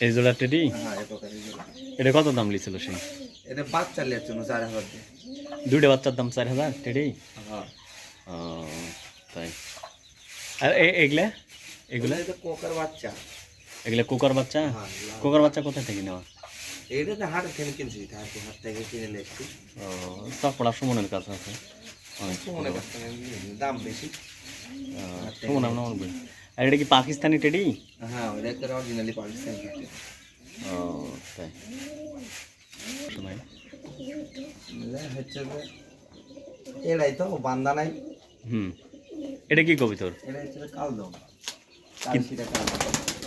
এই জোড়া টেডি। এটা কত দাম লিছিল সে? এটা বাচ্চা জন্য চার হাজার দুইটা বাচ্চার দাম চার হাজার টেডি? হ্যাঁ। তাই। আর এ- এগুলা? এগুলা? কোকার বাচ্চা। এগুলা কুকার বাচ্চা? হ্যাঁ কুকার বাচ্চা কোথা থেকে নেওয়া? এটা তো হাট থেকে কিনছি হাট থেকে কিনে নিয়ে এসছি। ও সুমনের কাছে আছে। অনেক দাম বেশি। সুমন আর এটা কি পাকিস্তানি টেডি? হ্যাঁ ওটা একটা অরিজিনালি পাকিস্তান ও তাই। শোনাই হচ্ছে যে এটাই তো বান্দা নাই। হুম। এটা কি কবি তোর? এটা হচ্ছে কালদম। কালশিরা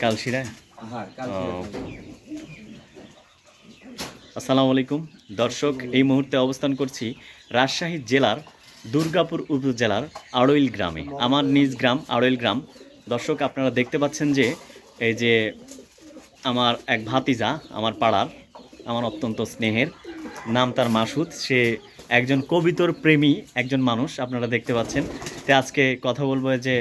কালশিরা? হ্যাঁ কালশিরা আসসালামু আলাইকুম। দর্শক এই মুহূর্তে অবস্থান করছি রাজশাহী জেলার দুর্গাপুর উপজেলার আড়ইল গ্রামে। আমার নিজ গ্রাম আড়ইল গ্রাম। দর্শক, আপনারা দেখতে পাচ্ছেন যে এই যে আমার এক ভাতিজা আমার পাড়ার, আমার অত্যন্ত স্নেহের, নাম তার মাসুদ। সে একজন কবিতর প্রেমী, একজন মানুষ, আপনারা দেখতে পাচ্ছেন। তো আজকে কথা বলব যে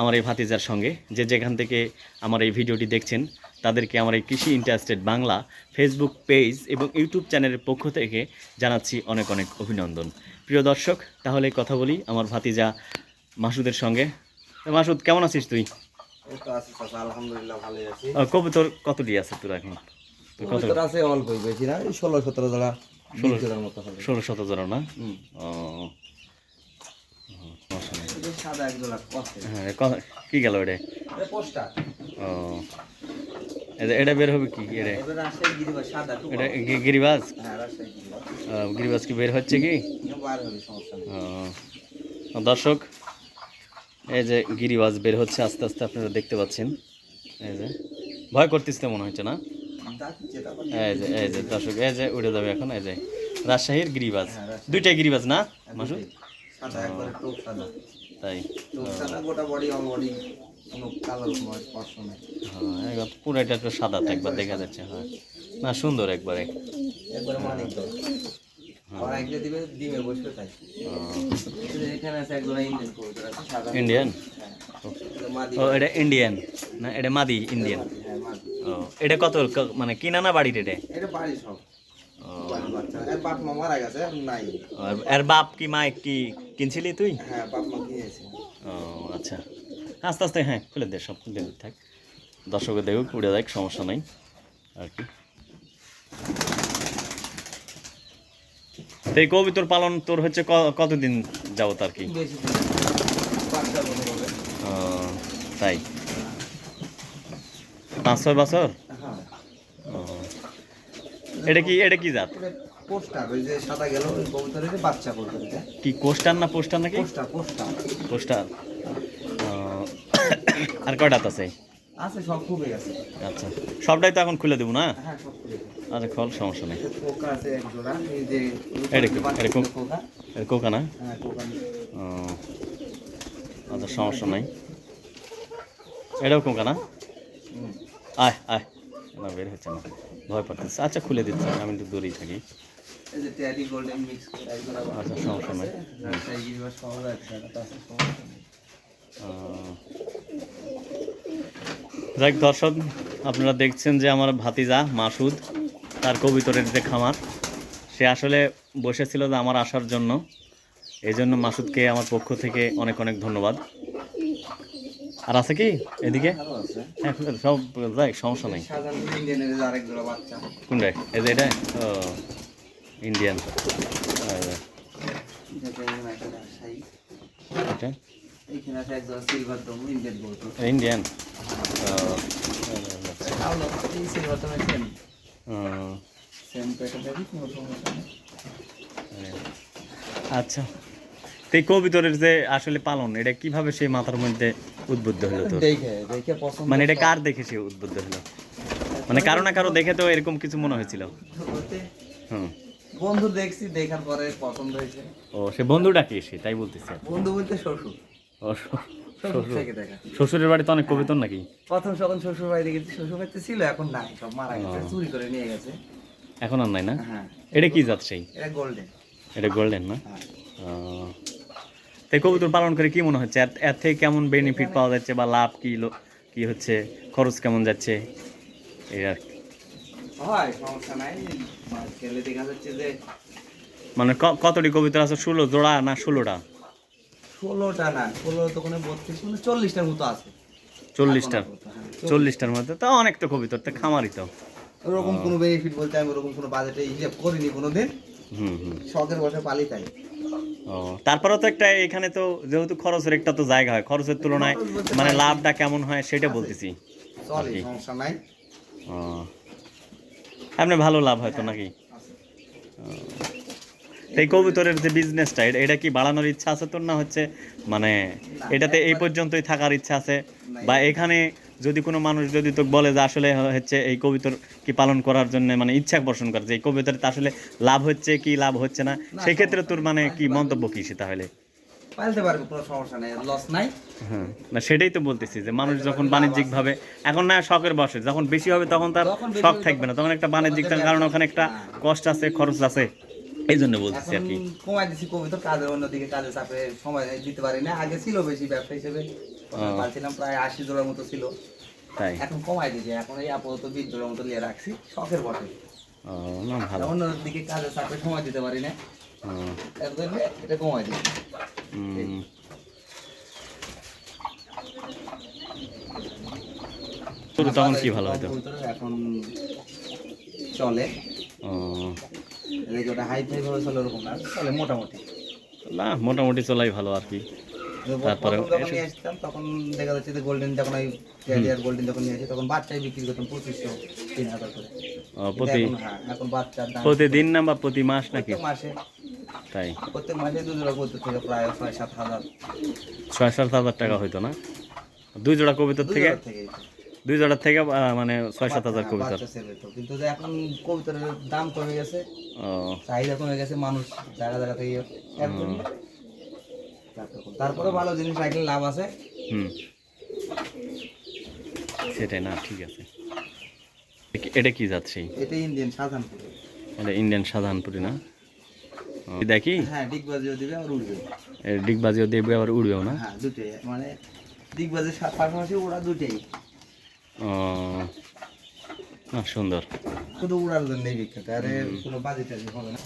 আমার এই ভাতিজার সঙ্গে, যে যেখান থেকে আমার এই ভিডিওটি দেখছেন, তাদেরকে আমার এই কৃষি ইন্টারেস্টেড বাংলা ফেসবুক পেজ এবং ইউটিউব চ্যানেলের পক্ষ থেকে জানাচ্ছি অনেক অনেক অভিনন্দন। প্রিয় দর্শক, তাহলে কথা বলি আমার ভাতিজা মাসুদের সঙ্গে। মাসুদ কেমন আছিস তুই? কবুতর কতটি আছে তোর এখন? আছে বেশি না ষোলো সতেরো জোড়া ষোলো শত জোড়া না? ও হ্যাঁ কি গেল এটা ও এটা- বের হবে কি এটা গিরিবাজ হ্যাঁ গিরিবাজ। কি বের হচ্ছে কি? দর্শক এই যে গিরিবাজ বের হচ্ছে আস্তে আস্তে আপনারা দেখতে পাচ্ছেন। এই যে ভয় করতিস তো মনে হচ্ছে না? এই যে এই যে দর্শক এই যে উড়ে যাবে এখন এই যে রাজশাহীর গিরিবাজ। হ্যাঁ, দুইটাই গিরিবাজ না মাসুদ? সাদা একবারে টোপ সাদা। তাই। হ্যাঁ পুরোটা একটু সাদা তো একবার দেখা যাচ্ছে হ্যাঁ। না সুন্দর একবারে। একবারে মানিক দল আবার একলে দিবে ডিমে বসবে তাই। এখানে আছে এক ইন্ডিয়ান কবুতর আছে সাদা। ইন্ডিয়ান হ্যাঁ। ও এটা ইন্ডিয়ান না এটা মাদি ইন্ডিয়ান হ্যাঁ ও এটা কত মানে কিনা না বাড়ির এটা? এটা বাড়ি সব। আর- বাপ কি মা কি কিনছিলি তুই? হ্যাঁ ও আচ্ছা। আস্তে আস্তে হ্যাঁ খুলে দে সব খুলে থাক। দর্শকের দেখুক উড়ে দেখ সমস্যা নাই। আর কি। তো এই কবিতর পালন তোর হচ্ছে কতদিন যাব আর কি? তাই? পাঁচ ছয় বছর? হ্যাঁ। এটা কি এটা কি জাত? পোস্টার ওই যে সাদা গেল ওই কবুতরের বাচ্চা কবুতর কি কোস্টার না পোস্টার নাকি? Poster poster. পোস্টার। আর কয়টাত আছে? আছে সব খুবই আছে। আচ্ছা। সবটাই তো এখন খুলে দেবো না? হ্যাঁ সব আচ্ছা খল সমস্যা নেই। কোকা না? হ্যাঁ আচ্ছা সমস্যা নাই। এটাও কোকা না? আয় আয়। না বের হচ্ছে না। ভয় পাচ্ছিস আচ্ছা খুলে দিচ্ছি আমি একটু দূরেই থাকি। আচ্ছা সমস্যা নাই। যাক দর্শক আপনারা দেখছেন যে আমার ভাতিজা মাসুদ তার কবিতরের যে খামার, সে আসলে বসেছিল যে আমার আসার জন্য। এই জন্য মাসুদকে আমার পক্ষ থেকে অনেক অনেক ধন্যবাদ। আর আছে কি এদিকে? হ্যাঁ সব যাই, সমস্যা নেই। এটা? ও ইন্ডিয়ান ইন্ডিয়ান সেম কোনো সমস্যা নেই। আচ্ছা। তো এই কবিতরের যে আসলে পালন এটা কীভাবে সেই মাথার মধ্যে উদ্বুদ্ধ হলো তোর? দেখে দেখে পছন্দ মানে এটা কার দেখে সে উদ্বুদ্ধ হলো? মানে কারও না কারও দেখে তো এরকম কিছু মনে হয়েছিল। হুম। বন্ধু দেখছি দেখার পরে পছন্দ হয়েছে। ও সে বন্ধুটা কে সে? তাই বলতেছে। বন্ধু বলতে শ্বশুর। ও শ্বশুরের বাড়িতে অনেক কবিতর নাকি? প্রথম যখন শ্বশুর বাড়িতে গেছি শ্বশুর বাড়িতে ছিল এখন নাই সব মারা গেছে চুরি করে নিয়ে গেছে। এখন আর নাই না? হ্যাঁ। এটা কি জাত সেই? এটা গোল্ডেন এটা গোল্ডেন না? হ্যাঁ। ও। কবুতর পালন করে কি মনে হচ্ছে? এর- থেকে কেমন বেনিফিট পাওয়া যাচ্ছে বা লাভ কি কি হচ্ছে? খরচ কেমন যাচ্ছে? এই আর। হয় সমস্যা নাই। খেলে দেখা যাচ্ছে যে মানে কতটি কবিতর আছে? ষোলো জোড়া না ষোলোটা? ষোলোটা না ষোলো তো কোনো বত্রিশ মানে চল্লিশটার মতো আছে। চল্লিশটার হ্যাঁ। চল্লিশটার মধ্যে তো অনেক তো কবিতর তো খামারই তো। ওরকম কোনো বেনিফিট বলতে আমি ওরকম কোনো বাজেটে হিসেব করিনি কোনোদিন। হুম হুম। শখের বসে পালি তাই। ও তারপরেও তো একটা এখানে তো যেহেতু খরচের একটা তো জায়গা হয় খরচের তুলনায় মানে লাভটা কেমন হয় সেটা বলতেছি চলে সমস্যা নাই। ও। আপনি ভালো লাভ হয়তো নাকি? আছে। এই কবুতরের যে বিজনেসটা এটা কি বাড়ানোর ইচ্ছা আছে তোর না হচ্ছে? মানে এটাতে এই পর্যন্তই থাকার ইচ্ছা আছে? বা এখানে যদি কোনো মানুষ যদি তো বলে যে আসলে হচ্ছে এই কবিতর কি পালন করার জন্য মানে ইচ্ছা পোষণ করে যে এই কবিতরতে আসলে লাভ হচ্ছে কি লাভ হচ্ছে না সেক্ষেত্রে তোর মানে কি মন্তব্য কি সে তাহলে? পালতে পারবে কোনো সমস্যা নাই লস নাই। হ্যাঁ না সেটাই তো বলতেছি যে মানুষ যখন বাণিজ্যিক ভাবে এখন না শখের বসে যখন বেশি হবে তখন তার শখ থাকবে না তখন একটা বাণিজ্যিক কারণ ওখানে একটা। কষ্ট আছে খরচ আছে। এই জন্য বলতেছি আর এখন কি। কমাই দিছি কবিতর কাজের অন্যদিকে কাজে চাপে সময় দিতে পারি না। আগে ছিল বেশি ব্যবসা হিসেবে পারছিলাম প্রায় আশি জোড়ার মতো ছিল। তাই? এখন কমাই দিয়েছি এখন এই আপাতত বিশ জোড়ার মতো নিয়ে রাখছি শখের না ভালো। অন্যদিকে কাজের চাপে সময় দিতে পারি না। এর জন্য এটা কমাই দিচ্ছি তখন কি ভালো হতো এখন চলে। এদিকে ওটা হাই ফাই ভাবে চলে ওরকম না চলে মোটামুটি। না মোটামুটি চলাই ভালো আর কি। তারপরে যখন নিয়ে আসতাম তখন দেখা যাচ্ছে যে গোল্ডেন যখন ওই ক্যারিয়ার গোল্ডেন যখন নিয়ে আসি তখন বাচ্চাই বিক্রি করতাম পঁচিশশো তিন হাজার করে। প্রতি এখন হ্যাঁ বাচ্চার দাম প্রতিদিন না বা প্রতি মাস নাকি? মাসে। তাই। প্রত্যেক মাসে দু জোড়া করতে থেকে প্রায় ছয় সাত হাজার। ছয় সাত হাজার টাকা হইতো না? দুই জোড়া কবিতার থেকে। দুই জোড়ার থেকে মানে ছয় সাত হাজার কবিতার। কিন্তু এখন দাম কমে গেছে চাহিদা কমে গেছে মানুষ জায়গা জায়গা থেকে তারপরে ভালো জিনিস রাখলে লাভ আছে। হুম। সেটাই না ঠিক আছে। এটা কি যাচ্ছে এটা ইন্ডিয়ান সাধারণপুর এটা ইন্ডিয়ান সাধারণপুরি না? দেখি হ্যাঁ ডিগবাজিও দিবে আর এর ডিগবাজিও দেখবে আবার উড়বেও না? হ্যাঁ দুটোই। মানে ডিগবাজির পাশাপাশি ওরা দুটোই। না সুন্দর। শুধু উড়ার জন্যই বিখ্যাত আরে কোনো বাজি টাজি হবে না।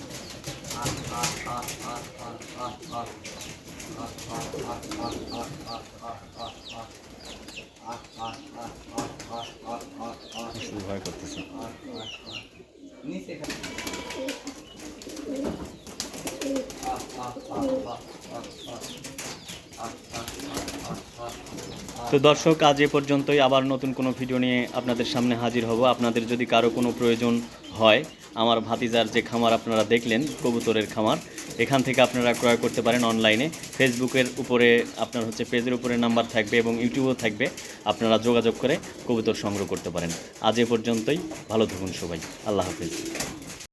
ভয় করতেছে। নিচে খালি। তো দর্শক, আজ এ পর্যন্তই। আবার নতুন কোনো ভিডিও নিয়ে আপনাদের সামনে হাজির হব। আপনাদের যদি কারও কোনো প্রয়োজন হয়, আমার ভাতিজার যে খামার আপনারা দেখলেন, কবুতরের খামার, এখান থেকে আপনারা ক্রয় করতে পারেন অনলাইনে। ফেসবুকের উপরে আপনার হচ্ছে পেজের উপরে নাম্বার থাকবে এবং ইউটিউবও থাকবে। আপনারা যোগাযোগ করে কবুতর সংগ্রহ করতে পারেন। আজ এ পর্যন্তই। ভালো থাকুন সবাই। আল্লাহ হাফিজ।